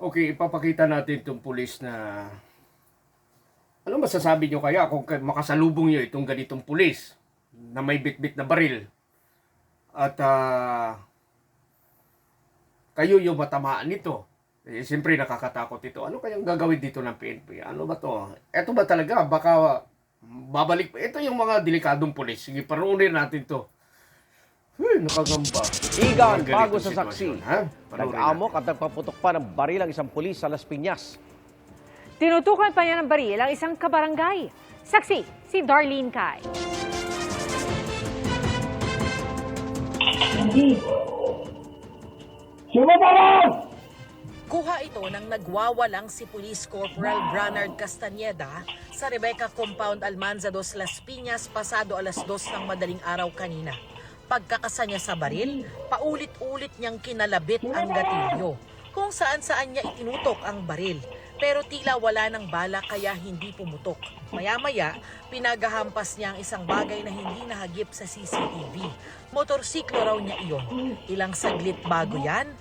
Okay, ipapakita natin itong pulis na... Ano masasabi nyo kaya kung ka- makasalubong nyo itong ganitong pulis na may bitbit na baril? At ah, kayo yung matamaan nito. Eh, Siyempre nakakatakot ito. Ano kayang gagawin dito ng PNP? Ano ba to? Ito ba talaga? Baka babalik. Ito yung mga delikadong pulis. Sige, paruunin natin to. Uy, nakagamba. Igan, bago sa saksi. Nag-amok at nagpaputok pa ng baril ang isang pulis sa Las Piñas. Tinutukan pa niya ng baril ang isang kabarangay. Saksi, si Darlene Kai. Kuha ito ng nagwawalang si Police Corporal Branard Castaneda sa Rebecca Compound Almanza dos Las Piñas pasado alas dos ng madaling araw kanina. Pagkakasa niya sa baril, paulit-ulit niyang kinalabit ang gatilyo kung saan-saan niya itinutok ang baril. Pero tila wala ng bala kaya hindi pumutok. Maya-maya, pinagahampas niya ang isang bagay na hindi nahagip sa CCTV. Motorsiklo raw niya iyon. Ilang saglit bago yan,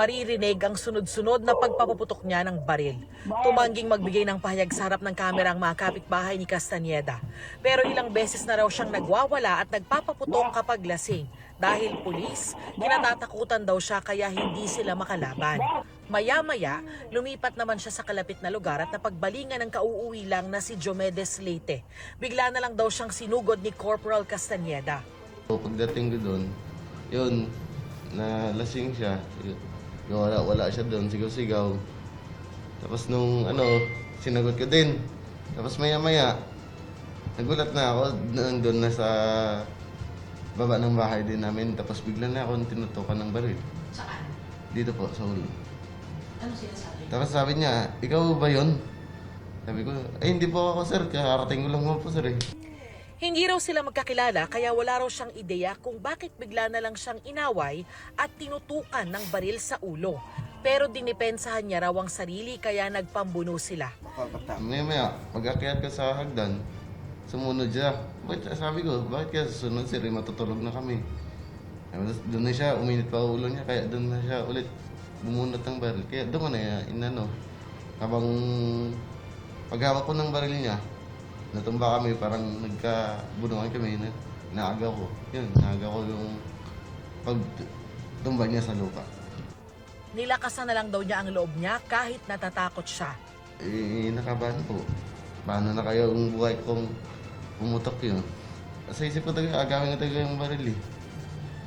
maririnig ang sunod-sunod na pagpapaputok niya ng baril. Tumangging magbigay ng pahayag sa harap ng kamera ang mga kapitbahay ni Castaneda. Pero ilang beses na raw siyang nagwawala at nagpapaputok kapag lasing. Dahil pulis, kinatatakutan daw siya kaya hindi sila makalaban. Maya-maya, lumipat naman siya sa kalapit na lugar at napagbalingan ng kauuwi lang na si Jomedes Leyte. Bigla na lang daw siyang sinugod ni Corporal Castaneda. Pagdating ko doon, yun, na lasing siya. Y- Wala, wala siya doon, sigaw-sigaw. Tapos nung ano, sinagot ko din. Tapos maya-maya, nagulat na ako, nandun na sa baba ng bahay din namin. Tapos bigla na ako tinutukan ng baril. Saan? Dito po, sa ulo. Ano sinasabi? Tapos sabi niya, ikaw ba yun? Sabi ko, ay hindi po ako sir, kakarating ko lang po sir eh. Hindi raw sila magkakilala kaya wala raw siyang ideya kung bakit bigla na lang siyang inaway at tinutukan ng baril sa ulo. Pero dinipensahan niya raw ang sarili kaya nagpambuno sila. Maya maya, pag-akyat ka sa hagdan, sumunod siya. Bakit, sabi ko, bakit kaya susunod sir, eh, matutulog na kami. Doon na siya, uminit pa ulo niya, kaya doon na siya ulit bumunot ng baril. Kaya doon ko na ya- inano. Habang paghawak ko ng baril niya, natumba kami, parang nagkabunungan kami, na, naagaw ko. Yun, naagaw ko yung pagtumba niya sa lupa. Nilakasan na lang daw niya ang loob niya kahit natatakot siya. Eh, nakabahan po. Paano na kayo ang buhay kung pumutok yun? Sa isip ko talaga, agawin ko talaga yung baril eh.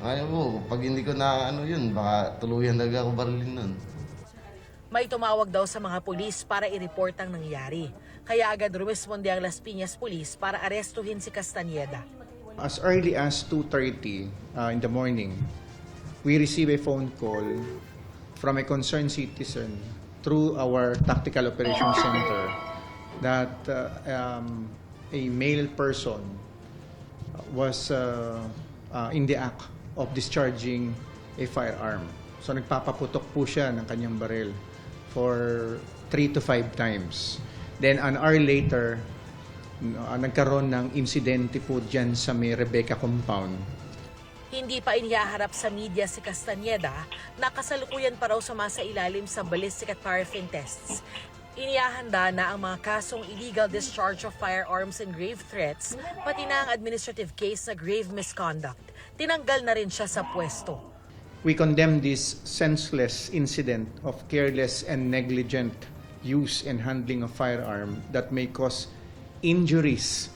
Ayaw ko, pag hindi ko na ano yun, baka tuluyan talaga ako barilin nun. May tumawag daw sa mga pulis para i-report ang nangyari. Kaya agad rumisponde ang Las Piñas Police para arestuhin si Castaneda. As early as 2.30 uh, in the morning, we receive a phone call from a concerned citizen through our Tactical Operations Center that uh, um, a male person was uh, uh, in the act of discharging a firearm. So nagpapaputok po siya ng kanyang baril for 3 to 5 times. Then an hour later, uh, nagkaroon ng insidente po dyan sa may Rebecca compound. Hindi pa inihaharap sa media si Castaneda na kasalukuyan pa raw sumasa ilalim sa ballistic at paraffin tests. Inihahanda na ang mga kasong illegal discharge of firearms and grave threats, pati na ang administrative case na grave misconduct. Tinanggal na rin siya sa pwesto. We condemn this senseless incident of careless and negligent use and handling of firearm that may cause injuries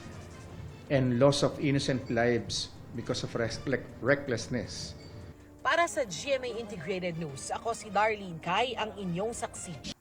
and loss of innocent lives because of rec- recklessness. Para sa GMA Integrated News, ako si Darlene Kai, ang inyong saksi.